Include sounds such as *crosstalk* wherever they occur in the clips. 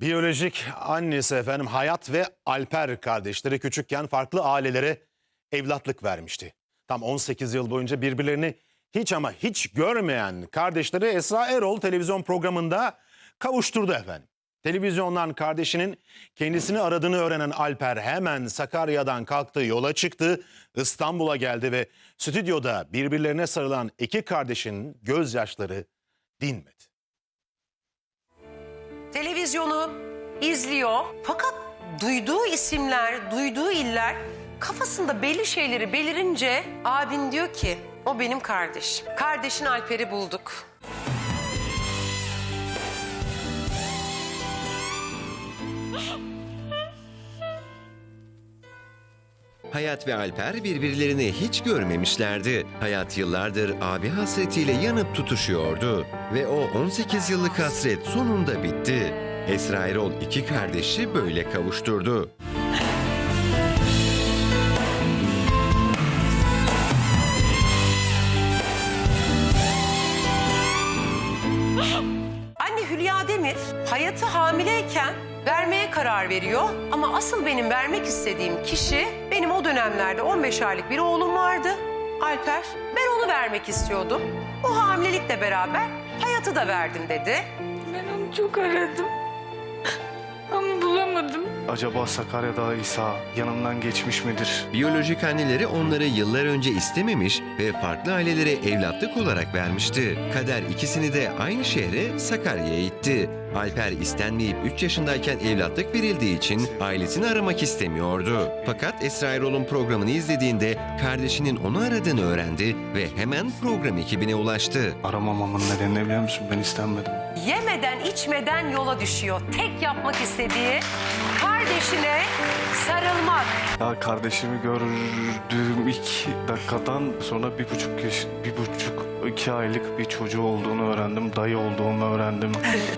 Biyolojik annesi efendim Hayat ve Alper kardeşleri küçükken farklı ailelere evlatlık vermişti. Tam 18 yıl boyunca birbirlerini hiç ama hiç görmeyen kardeşleri Esra Erol televizyon programında kavuşturdu efendim. Televizyondan kardeşinin kendisini aradığını öğrenen Alper hemen Sakarya'dan kalktı, yola çıktı, İstanbul'a geldi ve stüdyoda birbirlerine sarılan iki kardeşin gözyaşları dinmedi. Televizyonu izliyor fakat duyduğu isimler, duyduğu iller kafasında belli şeyleri belirince abin diyor ki o benim kardeşim. Kardeşin Alper'i bulduk. Hayat ve Alper birbirlerini hiç görmemişlerdi. Hayat yıllardır abi hasretiyle yanıp tutuşuyordu. Ve o 18 yıllık hasret sonunda bitti. Esra Erol iki kardeşi böyle kavuşturdu. Anne Hülya Demir hayatı hamileyken vermeye karar veriyor. Ama asıl benim vermek istediğim kişi benim o dönemlerde 15 aylık bir oğlum vardı. Alper. Ben onu vermek istiyordum. O hamilelikle beraber hayatı da verdim dedi. Ben onu çok aradım. Ama bulamadım. Acaba Sakarya'da İsa yanımdan geçmiş midir? Biyolojik anneleri onları yıllar önce istememiş ve farklı ailelere evlatlık olarak vermişti. Kader ikisini de aynı şehre Sakarya'ya itti. Alper istenmeyip 3 yaşındayken evlatlık verildiği için ailesini aramak istemiyordu. Fakat Esra Erol'un programını izlediğinde kardeşinin onu aradığını öğrendi ve hemen program ekibine ulaştı. Aramamamın nedeni ne biliyor musun? Ben istenmedim. Yemeden içmeden yola düşüyor. Tek yapmak istediği Ya kardeşimi gördüğüm ilk dakikadan sonra bir buçuk yaş, bir buçuk, iki aylık bir çocuğu olduğunu öğrendim. Dayı olduğunu öğrendim.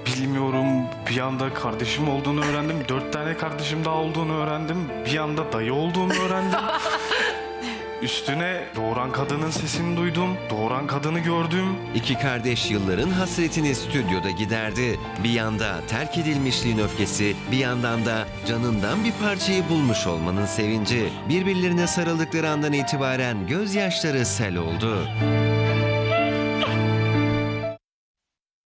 Bilmiyorum bir anda kardeşim olduğunu öğrendim. Dört tane kardeşim daha olduğunu öğrendim. Bir anda dayı olduğunu öğrendim. *laughs* Üstüne doğuran kadının sesini duydum. Doğuran kadını gördüm. İki kardeş yılların hasretini stüdyoda giderdi. Bir yanda terk edilmişliğin öfkesi, bir yandan da canından bir parçayı bulmuş olmanın sevinci. Birbirlerine sarıldıkları andan itibaren gözyaşları sel oldu.